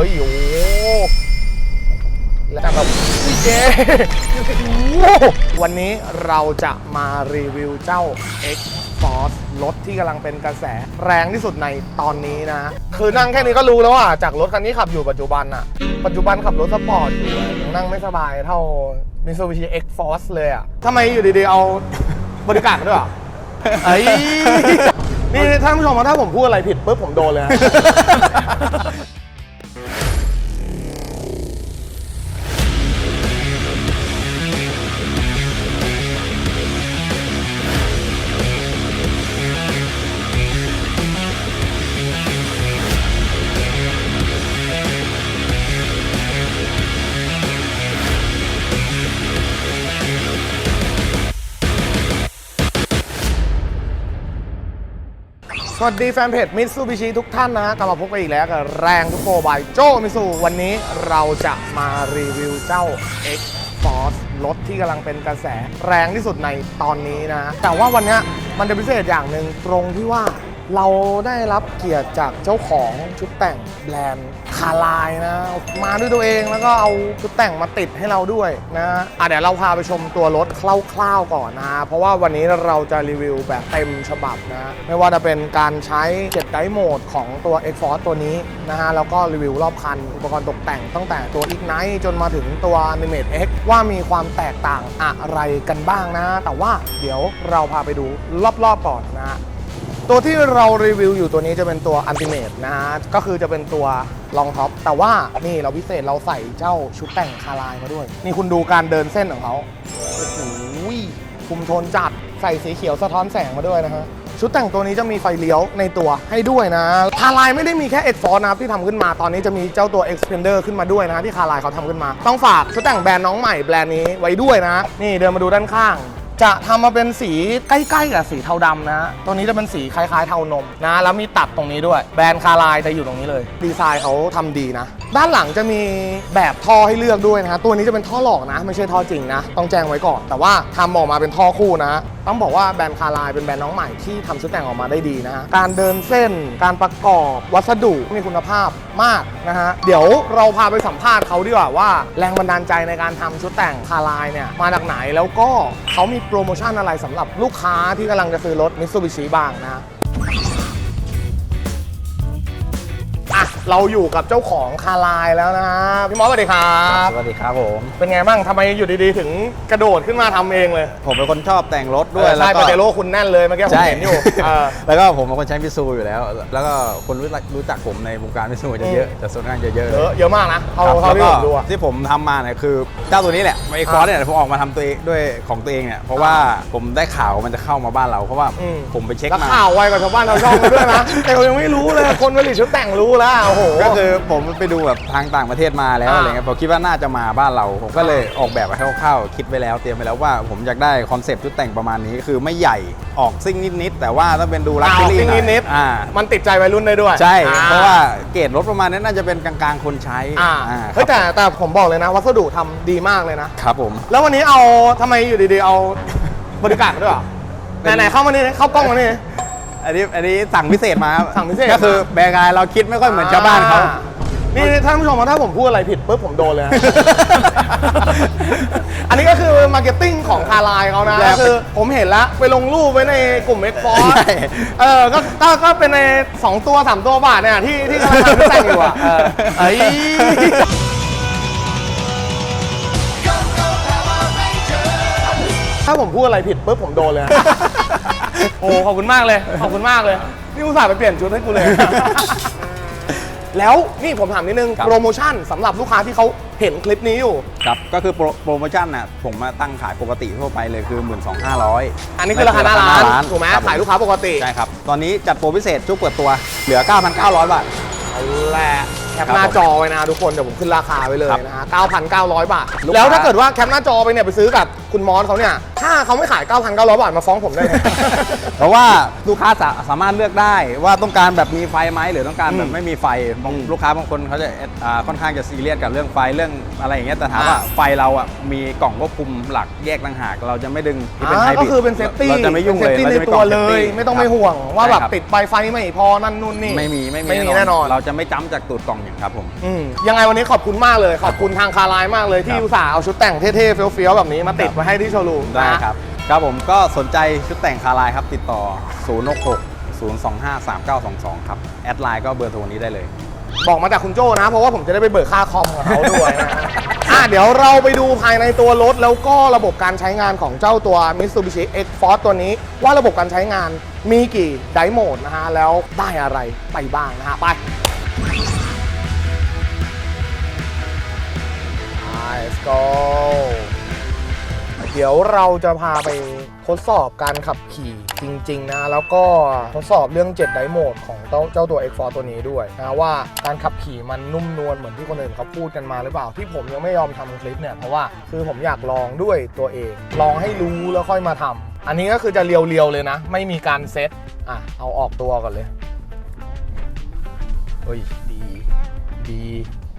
ฮ้ยโอ้แล้วแบบพี่เจวันนี้เราจะมารีวิวเจ้า X Force รถที่กำลังเป็นกระแสแรงที่สุดในตอนนี้นะ คือนั่งแค่นี้ก็รู้แล้วอะ จากรถคันนี้ขับอยู่ปัจจุบันอะ ปัจจุบันขับรถสปอร์ตอยู่ยังนั่งไม่สบายเท่า Mitsubishi X Force เลยอะทำไมอยู่ดีๆ เอาบริการด้วยอะไอ้นี่ท่านผู้ชมว่าถ้าผมพูดอะไรผิดปุ๊บผมโดนเลย สวัสดีแฟนเพจมิสซูบิชิทุกท่านนะฮะกลับมาพบกันอีกแล้วกับแรงทุกโปรบายโจมิสูวันนี้เราจะมารีวิวเจ้า X Force รถที่กำลังเป็นกระแสแรงที่สุดในตอนนี้นะ แต่ว่าวันนี้มันจะพิเศษอย่างหนึ่งตรงที่ว่า เราได้รับเกียรติจากเจ้าของชุดแต่งแบรนด์คาลายนะ มาด้วยตัวเองแล้วก็เอาชุดแต่งมาติดให้เราด้วยนะอะเดี๋ยวเราพาไปชมตัวรถคร่าวๆก่อนนะ เพราะว่าวันนี้เราจะรีวิวแบบเต็มฉบับนะ ไม่ว่าจะเป็นการใช้เจ็ดไดโหมดของตัว X Force ตัวนี้นะฮะ แล้วก็รีวิวรอบคัน อุปกรณ์ตกแต่งตั้งแต่ตัว Ignite จนมาถึงตัว Animate X ว่ามีความแตกต่างอะไรกันบ้างนะ แต่ว่าเดี๋ยวเราพาไปดูรอบๆก่อนนะ ตัวที่เรารีวิวอยู่ตัวนี้จะเป็นตัวอันติเมตนะฮะ ก็คือจะเป็นตัวรองท็อป แต่ว่านี่เราพิเศษเราใส่เจ้าชุดแต่งคาลายมาด้วย นี่คุณดูการเดินเส้นของเขาโอ้โหคุมโทนจัดใส่สีเขียวสะท้อนแสงมาด้วยนะฮะชุดแต่งตัวนี้จะมีไฟเลี้ยวในตัวให้ด้วยนะ คาลายไม่ได้มีแค่ X Force นะครับที่ทำขึ้นมา ตอนนี้จะมีเจ้าตัว Xpander ขึ้นมาด้วยนะที่คาลายเขาทำขึ้นมา ต้องฝากชุดแต่งแบรนด์น้องใหม่แบรนด์นี้ไว้ด้วยนะ นี่เดินมาดูด้านข้าง จะทำมาเป็นสีใกล้ๆกับสีเทาดำนะตัวนี้จะเป็นสีคล้ายๆเทานมนะ แล้วมีตัดตรงนี้ด้วย แบรนด์คาลายจะอยู่ตรงนี้เลย ดีไซน์เขาทำดีนะ ด้านหลังจะมีแบบท่อให้เลือกด้วยนะตัวนี้จะเป็นท่อหลอกนะ ไม่ใช่ท่อจริงนะ ต้องแจ้งไว้ก่อน แต่ว่าทำออกมาเป็นท่อคู่นะ ต้องบอกว่าแบรนด์คาลายเป็นแบรนด์น้องใหม่ที่ทำชุดแต่งออกมาได้ดีนะฮะการเดินเส้นการประกอบวัสดุมีคุณภาพมากนะฮะเดี๋ยวเราพาไปสัมภาษณ์เขาดีกว่าว่า แรงบันดาลใจในการทำชุดแต่งคาลายเนี่ยมาจากไหนแล้วก็เขามีโปรโมชั่นอะไรสำหรับลูกค้าที่กำลังจะซื้อรถมิตซูบิชิบ้างนะ เราอยู่กับเจ้าของคาลายแล้วนะฮะพี่มอสสวัสดีครับสวัสดีครับผม เป็นไงบ้างทำไมอยู่ดีๆ ถึงกระโดดขึ้นมาทำเองเลยผมเป็นคนชอบแต่งรถด้วยเออแล้วใช่ก็ปาเจโร่คุณแน่นเลยเมื่อกี้ผมใช่เห็นอยู่เออ แล้วก็ผมเป็นคนใช้มิตซูอยู่แล้ว แล้วก็คนรู้จักรู้จักผมในวงการมิตซูจะเยอะอืม จะส่วนข้างจะเยอะเยอะเยอะมากนะเขาครับเขาที่แล้วผก็มดูอะ ที่ผมทำมาเนี่ยคือเจ้าตัวนี้แหละไอคอร์เนี่ยผมออกมาทำตัวเองด้วยของตัวเองเนี่ยเพราะว่าผมได้ข่าวมันจะเข้ามาบ้านเราเพราะว่าอืม ผมไปเช็คแล้วมา ข่าวไวกว่าชาวบ้านชาวช่องกันด้วยนะ แต่เรายังไม่รู้เลยคนผลิตชุดแต่งรู้แล้วโอ้โหก็คือผมไปดูแบบทางต่างประเทศมาแล้วอ่า อะไรเงี้ยผมคิดว่าน่าจะมาบ้านเรา ผมก็เลยออกแบบมาคร่าวๆคิดไว้แล้วเตรียมไว้แล้วว่าผมอยากได้คอนเซปต์ชุดแต่งประมาณนี้คือไม่ใหญ่ออกซิ่งนิดๆแต่ว่าต้องเป็นดูลักอ้าชัววรี่ซิงหน่อยนิดอ่า ๆมันติดใจวัยรุ่นได้ด้วยใช่ อ่เพราะว่าเกรดรถประมาณนี้น่าจะเป็นกลางๆคนใช้อ่าอ่าเฮ้ยแต่แต่ผมบอกเลยนะ วัสดุทำดีมากเลยนะ ครับผม แล้ววันนี้เอาทำไมอยู่ดีๆเอาบริการมาด้วยเหรอเป็น ไหนๆเข้ามานี่เข้ากล้องมานี่ อันนี้อันนี้สั่งพิเศษมาครับสั่งพิเศษก็คือแบรนด์กายเราคิดไม่ค่อยเหมือนชาวบ้านเขาอ่นี่ท่านผู้ชมว่าถ้าผมพูดอะไรผิดปุ๊บผมโดนเลยนะ อันนี้ก็คือมาร์เก็ตติ้งของคาลายเขานะแล้ก็วคือผมเห็นแล้วไปลงรูปไว้ในกลุ่มเอ็กฟอร์ใช่เออก็ก็ก็เป็นใน 2 ตัว 3 ตัวบาทเนี่ยที่ที่กำลังทำแต่งอยู่อะเออเอ้ย ถ้าผมพูดอะไรผิดปุ๊บผมโดนเลยนะ โอ้ขอบคุณมากเลย ขอบคุณมากเลย นี่อุตส่าห์ไปเปลี่ยนชุดให้กูเลย แล้วนี่ผมถามนิดนึงครับ โปรโมชั่นสำหรับลูกค้าที่เขาเห็นคลิปนี้อยู่ ครับ ก็คือโปรโปรโมชั่นน่ะผมมาตั้งขายปกติทั่วไปเลยคือ 12,500อันนี้คือราคาหน้าร้านถูกไหมครับผขายลูกค้าปกติใช่ครับ ตอนนี้จัดโปรพิเศษช่วงเปิดตัวเหลือ 9,900 บาท เอาแหละแค ปครับหน้าจอไว้นะทุกคนเดี๋ยวผมขึ้นราคาไว้เลยครับนะฮะ9,900 บาทลูกค้าแล้วถ้าเกิดว่าแคปหน้าจอไปเนี่ยไปซื้อกับคุณมอสเขาเนี่ยถ้าเขาไม่ขาย 9,900 บาทมาฟ้องผมได้เลยเพราะว่าลูกค้าสาสามารถเลือกได้ว่าต้องการแบบมีไฟไหมหรือต้องการแบอืบมไม่มีไฟบางอืมลูกค้าบางคนเขาจะอ่าค่อนข้างจะซีเรียสกับเรื่องไฟเรื่องอะไรอย่างเงี้ยแต่ถามอ่าว่าไฟเราอะมีกล่องควบคุมหลักแยกต่างหาก เราจะไม่ดึงที่เป็นอ่าไฮบริดก็คือเป็นเซฟตี้เราจะไม่ยุ่งเลยป็นเราเซฟจะตี้ไม่ในกล่ตัอวงเลย safety ไม่ต้องไปครับห่วงว่าแบบใช่ครับ ติดไฟไฟไม่พอนั่นนู่นนี่ ไม่มีไม่มีไม่มีแน่นอน เราจะไม่จ้ำจากตูดกล่องอย่างครับผม อืมยังไงวันนี้ขอบคุณมากเลย ขอบคุณทางคาไลน์มากเลยที่ครับ อุตส่าห์เอาชุดแต่งเท่ๆเฟี้ยวๆแบบนี้มาติดครับไว้ให้ที่โชว์รูมได้นะ ครับ ครับผมก็สนใจชุดแต่งคาร์ไลน์ครับ ติดต่อ 066 025 3922 ครับ แอดไลน์ก็เบอร์โทรนี้ได้เลย บอกมาจากคุณโจ้นะ เพราะว่าผมจะได้ไปเบิกค่าคอมกับเขาด้วยนะฮะอะเดี๋ยวเราไปดูภายในตัวรถ แล้วก็ระบบการใช้งานของเจ้าตัว Mitsubishi X-Force ตัวนี้ ว่าระบบการใช้งานมีกี่ไดโหมดนะฮะ แล้วได้อะไรไปบ้างนะฮะ ไป Let's go เดี๋ยวเราจะพาไปทดสอบการขับขี่จริง ๆ นะ แล้วก็ทดสอบเรื่อง7ไดโหมดของเจ้าตัว X Force ตัวนี้ด้วยนะว่าการขับขี่มันนุ่มนวลเหมือนที่คนอื่นเขาพูดกันมาหรือเปล่าที่ผมยังไม่ยอมทำคลิปเนี่ยเพราะว่าคือผมอยากลองด้วยตัวเอง ลองให้รู้แล้วค่อยมาทำอันนี้ก็คือจะเรียวๆเลยนะ ไม่มีการเซตอะเอาออกตัวก่อนเลยเฮ้ยดีดี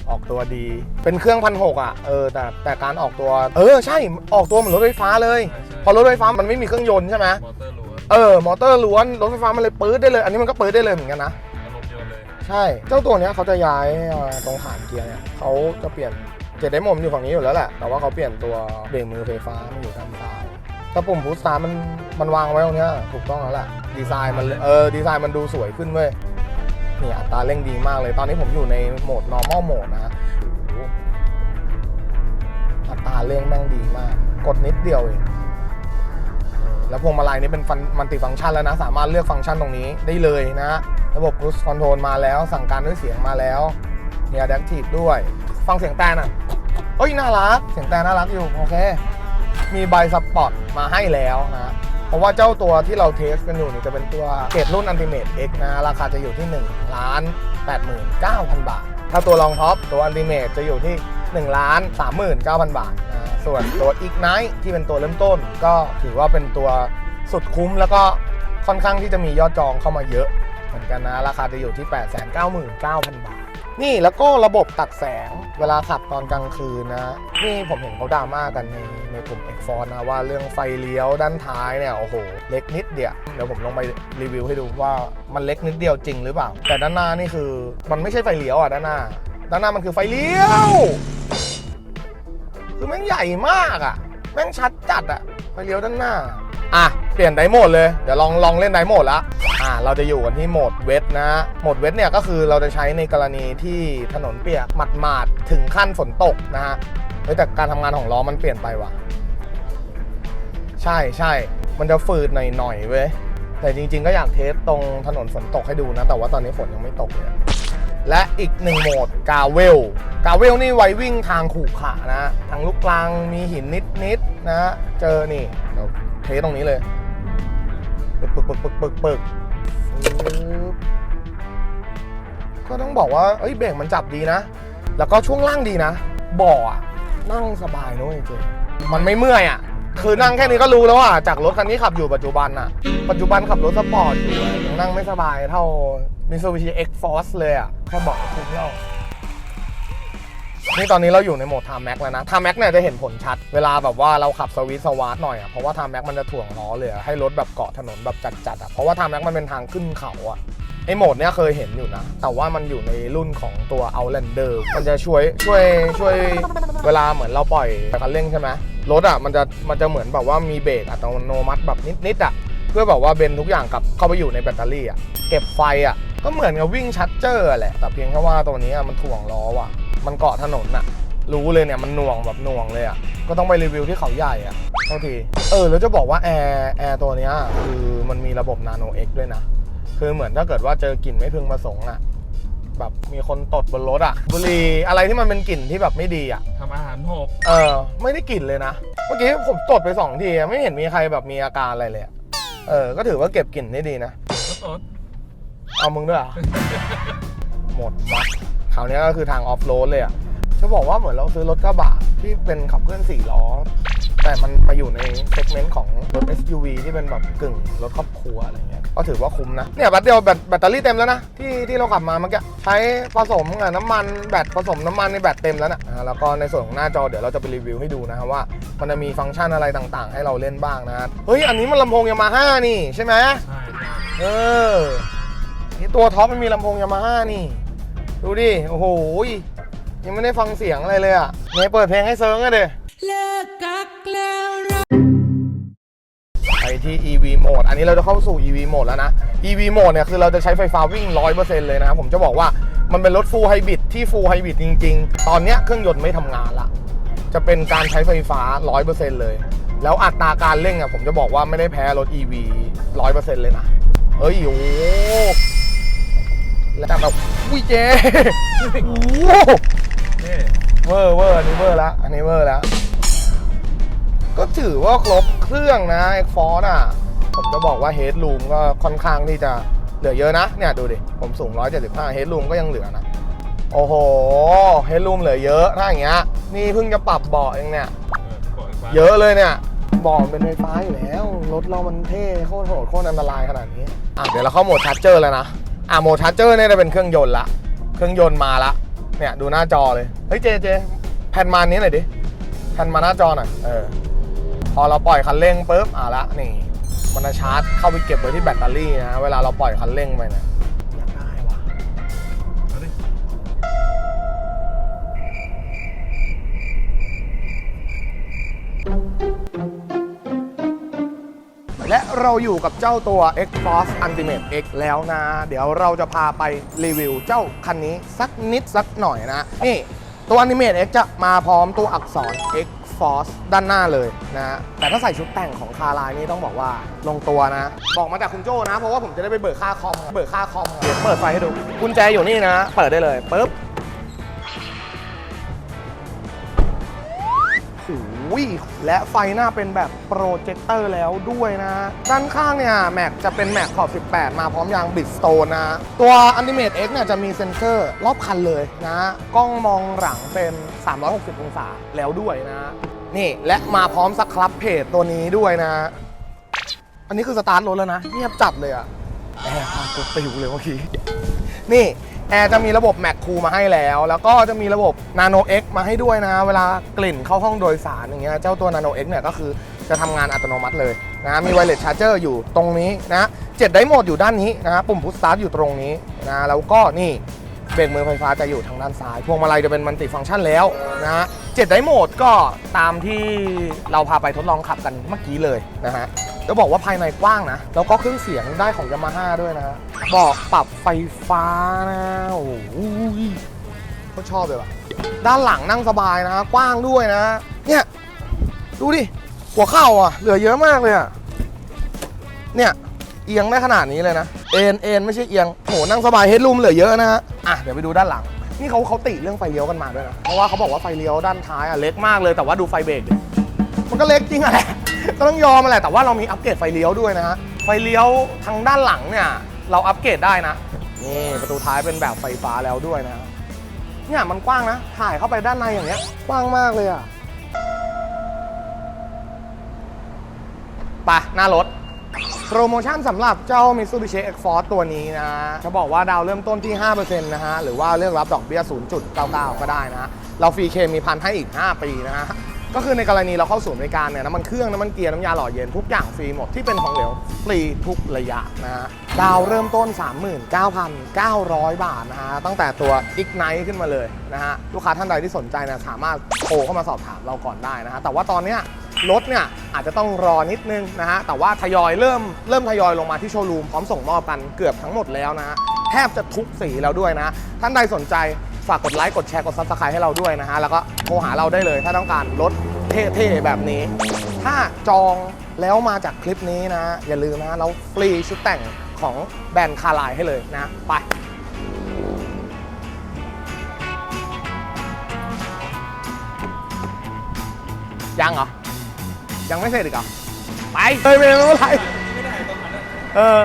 ออกตัวดี เป็นเครื่องพันหกอะเออแต่แต่การออกตัว เออใช่ออกตัวเหมือนรถไฟฟ้าเลย พอรถไฟฟ้ามันไม่มีเครื่องยนต์ใช่ไหมมอเตอร์ล้วนเออมอเตอร์ล้วนรถไฟฟ้ามันเลยปื๊ดได้เลย อันนี้มันก็ปื๊ดได้เลยเหมือนกันนะอารมณ์เดียวเลยใช่ เจ้าตัวเนี้ยเขาจะย้ายเอ่อตรงฐานเกียร์เนี่ยเขาจะเปลี่ยนเจ็ดไดโมมนอยู่ฝั่งนี้อยู่แล้วแหละแต่ว่าเขาเปลี่ยนตัวเบรกมือไฟฟ้ามาอยู่ด้านซ้ายถ้าปุ่มพุชสตาร์ทมันมันวางไว้ตรงเนี้ยถูกต้องแล้วแหละดีไซน์มันเออดีไซน์มันดูสวยขึ้นเว้ย เนี่ยอัตราเร่งดีมากเลย ตอนนี้ผมอยู่ในโหมด normal mode นะอัตราเร่งแม่งดีมาก กดนิดเดียวเองแล้วพวงมาลัยนี่เป็นฟันมันติฟังก์ชันแล้วนะ สามารถเลือกฟังก์ชันตรงนี้ได้เลยนะ ระบบ cruise control มาแล้ว สั่งการด้วยเสียงมาแล้วมี adaptive ด้วย ฟังเสียงแตนอะเอ้ยน่ารัก เสียงแตนน่ารักอยู่ โอเค มีใบสปอร์ตมาให้แล้วนะ เพราะว่าเจ้าตัวที่เราเทสกันอยู่นี่จะเป็นตัวเกรดรุ่น Ultimate X นะ ราคาจะอยู่ที่1ล้าน89,000 บาท ถ้าตัวรองท็อปตัว Ultimate จะอยู่ที่1ล้าน39,000 บาทนะส่วนตัว Ignite ที่เป็นตัวเริ่มต้น ก็ถือว่าเป็นตัวสุดคุ้มแล้วก็ค่อนข้างที่จะมียอดจองเข้ามาเยอะเหมือนกันนะ ราคาจะอยู่ที่ 899,000 บาท นี่แล้วก็ระบบตัดแสงเวลาขับตอนกลางคืนนะ นี่ผมเห็นเขาดราม่ากันในในกลุ่ม X f o r นะว่าเรื่องไฟเลี้ยวด้านท้ายเนี่ยโอ้โห เล็กนิดเดียวเดี๋ยวผมลงไปรีวิวให้ดูว่ามันเล็กนิดเดียวจริงหรือเปล่า แต่ด้านหน้านี่คือมันไม่ใช่ไฟเลี้ยวอะด้านหน้า ด้านหน้ามันคือไฟเลี้ยว คือแม่งใหญ่มากอะ แม่งชัดจัดอะไฟเลี้ยวด้านหน้าอะ ปลี่ยนไดโหมดเลย เดี๋ยวลองลองเล่นไดโหมดละอะเราจะอยู่กันที่โหมดเวทนะโหมดเวทเนี่ยก็คือเราจะใช้ในกรณีที่ถนนเปียกหมาดๆถึงขั้นฝนตกนะฮะเฮ้ยแต่การทำงานของล้อมันเปลี่ยนไปว่ะ ใช่ใช่มันจะฝืดหน่อยๆเว้ยแต่จริง ๆ ก็อยากเทสตรงถนนฝนตกให้ดูนะ แต่ว่าตอนนี้ฝนยังไม่ตกเลยและอีกหนึ่งโหมดกาเวลกาเวลนี่ไววิ่งทางขู่ขะนะทางลูกกลางมีหินนิดๆนะเจอนี่เดี๋ยวเทสตรงนี้เลย ปึกปึกปึกปึกปึกปึกปึ๊บก็ต้องบอกว่าเอ้ยเบรกมันจับดีนะ แล้วก็ช่วงล่างดีนะเบ่อะนั่งสบายนะเว้ยเจมันไม่เมื่อยอะ คือนั่งแค่นี้ก็รู้แล้วอะจากรถคันนี้ขับอยู่ปัจจุบันอะ ปัจจุบันขับรถสปอร์ตอยู่อะยังนั่งไม่สบายเท่า Mitsubishi X-Force เลยอะแค่เบอกคุ้มแล้ว นี่ตอนนี้เราอยู่ในโหมด Time Max แล้วนะ Time Max เนี่ยจะเห็นผลชัด เวลาแบบว่าเราขับสวิตสวาร์ทหน่อยอะเพราะว่า Time Max มันจะถ่วงล้อเลยให้รถแบบเกาะถนนแบบจัดๆอะเพราะว่า Time Max มันเป็นทางขึ้นเขาอะไอโหมดเนี้ยเคยเห็นอยู่นะ แต่ว่ามันอยู่ในรุ่นของตัว Outlander มันจะช่วยช่วยช่วยเวลาเหมือนเราปล่อยคันเร่งใช่ไหมรถอะมันจะมันจะเหมือนแบบว่ามีเบรกอัตโนมัติแบบนิดๆอะเพื่อแบบว่าเบนทุกอย่างกลับเข้าไปอยู่ในแบตเตอรี่อะเก็บไฟอะก็เหมือนกับวิ่งชัดเจอร์แหละแต่เพียงแค่ว่าตัวนี้มันถ่วงล้อว่ะ มันเกาะถนนอะรู้เลยเนี่ยมันหน่วงแบบหน่วงเลยอะก็ต้องไปรีวิวที่เขาใหญ่อะเท่าที เออแล้วจะบอกว่าแอร์แอร์ตัวเนี้ยคือมันมีระบบ Nano X ด้วยนะ คือเหมือนถ้าเกิดว่าเจอกลิ่นไม่พึงประสงค์อะแบบมีคนตดบนรถอะบุหรี่อะไรที่มันเป็นกลิ่นที่แบบไม่ดีอะทำอาหารหกเออ ไม่ได้กลิ่นเลยนะ เมื่อกี้ผมตดไปสองทีอะไม่เห็นมีใครแบบมีอาการอะไรเลยอะเออ ก็ถือว่าเก็บกลิ่นได้ดีนะก็ตดเอามึงด้วยเหรอหมดมัดค ราวนี้ก็คือทางออฟโรดเลยอะจะบอกว่าเหมือนเราซื้อรถกระบะที่เป็นขับเคลื่อนสี่ล้อแต่แต่มันมาอยู่ในเซกเมนต์ของรถ SUV ที่เป็นแบบกึ่งรถครอบครัวอะไรเงี้ยก็ถือว่าคุ้มนะ เนี่ยแบตเดียวแบตแบตเตอรี่เต็มแล้วนะ ที่ที่เราขับมาเมื่อกี้ใช้ผสมกับน้ำมันแบตผสมน้ำมันในแบตเต็มแล้วนะอ่าแล้วก็ในส่วนของหน้าจอเดี๋ยวเราจะไปรีวิวให้ดูนะครับว่า มันจะมีฟังก์ชันอะไรต่างๆ ให้เราเล่นบ้างนะเฮ้ยอันนี้มันลำโพงยามาฮ่านี่ใช่ไหมใช่ใช่เออนี่ตัวท็อปมันมีลำโพงยามาฮ่านี่ ดูดิ โอ้โหยยังไม่ได้ฟังเสียงอะไรเลยอะเนี่ยเปิดเพลงให้เซิร์งอะเดเลิกกักแล้วเราไปที่ EV mode อันนี้เราจะเข้าสู่ EV mode แล้วนะ EV mode เนี่ยคือเราจะใช้ไฟฟ้าวิ่ง 100%เลยนะผมจะบอกว่ามันเป็นรถ full hybrid ที่ full hybrid จริง ๆ ตอนเนี้ยเครื่องยนต์ไม่ทำงานละ จะเป็นการใช้ไฟฟ้า 100%เลย แล้วอัตราการเร่งอะผมจะบอกว่าไม่ได้แพ้รถ EV 100%เลยนะ เอ้ยโอ้โหแล้วแต่แบบ อุ้ยเจโอ้โหนี่เวอร์เวอร์อันนี้เวอร์แล้วอันนี้เวอร์แล้วก็ถือว่าครบเครื่องนะ X Force อะ ผมจะบอกว่า Head Room ก็ค่อนข้างที่จะเหลือเยอะนะ เนี่ยดูดิ ผมสูง 175 Head Room ก็ยังเหลือนะ โอ้โห Head Room เหลือเยอะถ้าอย่างเงี้ย นี่เพิ่งจะปรับเบาะเองเนี่ยเออปล่อยฟ้าเยอะเลยเนี่ยเบอกเป็นไฟฟ้าอยู่แล้ว รถเรามันเท่โคตรโหดโคตรอันตรายขนาดนี้ อะ เดี๋ยวเราเข้าโหมดชาร์จเจอร์แล้วนะ อะโหมดชาร์จเจอร์เนี่ยจะเป็นเครื่องยนต์ละ เครื่องยนต์มาละ เนี่ยดูหน้าจอเลย เฮ้ยเจเจแผ่นมานี้หน่อยดิ แผ่นมาหน้าจอหน่อย เออ พอเราปล่อยคันเร่งปุ๊บ อะละนี่ มันจะชาร์จเข้าไปเก็บไว้ที่แบตเตอรี่นะ เวลาเราปล่อยคันเร่งไปเนี่ย และเราอยู่กับเจ้าตัว X Force Ultimate X แล้วนะ เดี๋ยวเราจะพาไปรีวิวเจ้าคันนี้สักนิดสักหน่อยนะ นี่ตัว Ultimate X จะมาพร้อมตัวอักษร X Force ด้านหน้าเลยนะ แต่ถ้าใส่ชุดแต่งของคาร์ไลน์นี่ต้องบอกว่าลงตัวนะ บอกมาจากคุณโจ้นะ เพราะว่าผมจะได้ไปเบิกค่าคอม เบิกค่าคอมเดี๋ยวเปิดไฟให้ดูกุญแจอยู่นี่นะ เปิดได้เลยปุ๊บ ยและไฟหน้าเป็นแบบโปรเจคเตอร์แล้วด้วยนะ ด้านข้างเนี่ยแม็กจะเป็นแม็กขอบ 18 มาพร้อมยางบิดสโตนนะ ตัว Ultimate X เนี่ยจะมีเซ็นเซอร์รอบคันเลยนะกล้องมองหลังเป็น 360 องศาแล้วด้วยนะ นี่และมาพร้อมสครับเพจตัวนี้ด้วยนะ อันนี้คือสตาร์ทรถแล้วนะเงียบจัดเลยอะแอร์พากูปิวเลยเมื่อกี้นี่ แอร์จะมีระบบแม็กคูมาให้แล้ว แล้วก็จะมีระบบ Nano X มาให้ด้วยนะ เวลากลิ่นเข้าห้องโดยสารอย่างเงี้ยเจ้าตัว Nano X เนี่ยก็คือจะทำงานอัตโนมัติเลยนะมีไวเลสชาร์เจอร์อยู่ตรงนี้นะเจ็ดไดโหมดอยู่ด้านนี้นะปุ่มพุชสตาร์ทอยู่ตรงนี้นะแล้วก็นี่เบรกมือไฟฟ้าจะอยู่ทางด้านซ้าย พวงมาลัยจะเป็นมัลติฟังก์ชันแล้วนะเจ็ดไดโหมดก็ตามที่เราพาไปทดลองขับกันเมื่อกี้เลยนะฮะ จะบอกว่าภายในกว้างนะ แล้วก็เครื่องเสียงได้ของยามาฮ่าด้วยนะบอกปรับไฟฟ้านะโอ้โหเขาชอบเลยว่ะ ด้านหลังนั่งสบายนะ กว้างด้วยนะ เนี่ย ดูดิ หัวเข่าอะ เหลือเยอะมากเลยอะ เนี่ยเอียงได้ขนาดนี้เลยนะ เอ็นเอ็นไม่ใช่เอียงโหนั่งสบายเฮดรูมเหลือเยอะนะฮะ อะ เดี๋ยวไปดูด้านหลัง นี่เขาเขาติเรื่องไฟเลี้ยวกันมาด้วยนะ เพราะว่าเขาบอกว่าไฟเลี้ยวด้านท้ายอะเล็กมากเลย แต่ว่าดูไฟเบรกดิ มันก็เล็กจริงอะแหละก็ต้องยอมมาแหละ แต่ว่าเรามีอัปเกรดไฟเลี้ยวด้วยนะฮะ ไฟเลี้ยวทางด้านหลังเนี่ย เราอัปเกรดได้นะ นี่ประตูท้ายเป็นแบบไฟฟ้าแล้วด้วยนะ เนี่ยมันกว้างนะ ถ่ายเข้าไปด้านในอย่างเงี้ย กว้างมากเลยอะไปหน้ารถโปรโมชั่นสำหรับเจ้า Mitsubishi X-Force ตัวนี้นะจะบอกว่าดาวเริ่มต้นที่ 5%นะฮะ หรือว่าเลือกรับดอกเบี้ย 0.99 ก็ได้นะ เราฟรีเคมีพันให้อีก 5 ปีนะฮะ ก็คือในกรณีเราเข้าศูนย์บริการเนี่ยน้ำมันเครื่องน้ำมันเกียร์น้ำยาหล่อเย็นทุกอย่างฟรีหมดที่เป็นของเหลวฟรีทุกระยะนะฮะดาวเริ่มต้น 39,900 บาทนะฮะตั้งแต่ตัว Ignite ขึ้นมาเลยนะฮะลูกค้าท่านใดที่สนใจเนะสามารถโทรเข้ามาสอบถามเราก่อนได้นะฮะแต่ว่าตอนเนี้ยรถเนี่ยอาจจะต้องรอนิดนึงนะฮะแต่ว่าทยอยเริ่มเริ่มทยอยลงมาที่โชว์รูมพร้อมส่งมอบกันเกือบทั้งหมดแล้วนะฮะแทบจะทุกสีแล้วด้วยนะ ท่านใดสนใจ ฝากกดไลค์ กดแชร์ กดซับสไครต์ให้เราด้วยนะฮะ แล้วก็โทรหาเราได้เลย ถ้าต้องการรถเท่ๆ แบบนี้ ถ้าจองแล้วมาจากคลิปนี้นะ อย่าลืมนะเราฟรีชุดแต่งของแบรนด์คาร์ไลให้เลยนะ ไปยังเหรอ ยังไม่เสร็จอีกเหรอ ไปเฮ้ยไม่เป็นไรเออ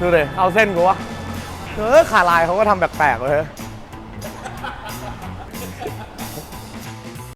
ดูเลยเอาเส้นกูวะเออขาลายเขาก็ทำแปลกๆเลย